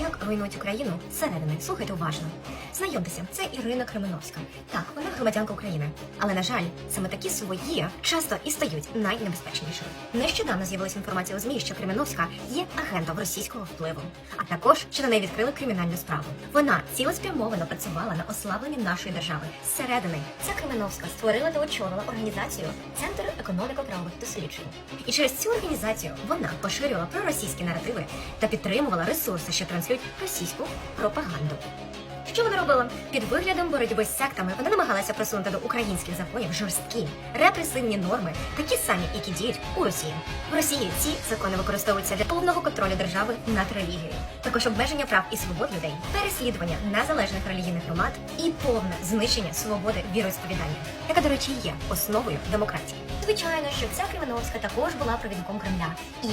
як руйнують Україну зсередини. Слухайте уважно. Знайомтеся, це Ірина Кременовська. Так, вона громадянка України. Але на жаль, саме такі свої часто і стають найнебезпечнішими. Нещодавно з'явилася інформація у змі, що Кременовська є агентом російського впливу, а також що на неї відкрили кримінальну справу. Вона цілеспрямовано працювала на ослабленні нашої держави. Зсередини ця Кременовська створила та очолила організацію Центр економіко-правових досліджень. І через цю організацію вона поширювала проросійські наративи та підтримувала ресурси, що транслюють російську пропаганду. Що вона робила? Під виглядом боротьби з сектами вона намагалася просунути до українських законів жорсткі репресивні норми, такі самі, які діють у Росії. В Росії ці закони використовуються для повного контролю держави над релігією, також обмеження прав і свобод людей, переслідування незалежних релігійних громад і повне знищення свободи віросповідання, яка, до речі, є основою демократії. Звичайно, що ця Кременовська також була провідником Кремля і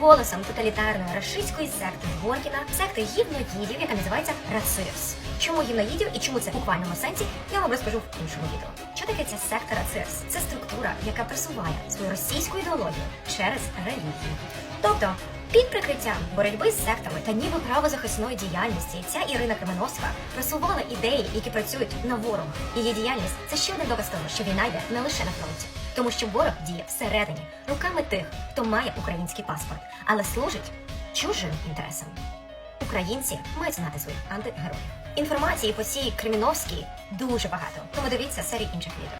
голосом тоталітарної рашистської секти Горкіна, секти гівноїдів, яка називається Рацирс. Чому гівноїдів і чому це в буквальному сенсі, я вам розкажу в іншому відео. Що таке ця секта Рацирс? Це структура, яка просуває свою російську ідеологію через релігію. Тобто, під прикриттям боротьби з сектами та ніби правозахисної діяльності ця Ірина Кременовська просувала ідеї, які працюють на ворога. Її діяльність це ще один доказ того, що війна йде не лише на фронті, тому що ворог діє всередині руками тих, хто має український паспорт, але служить чужим інтересам. Українці мають знати своїх антигероїв. Інформації по цій Креміновській дуже багато, тому дивіться серії інших відео.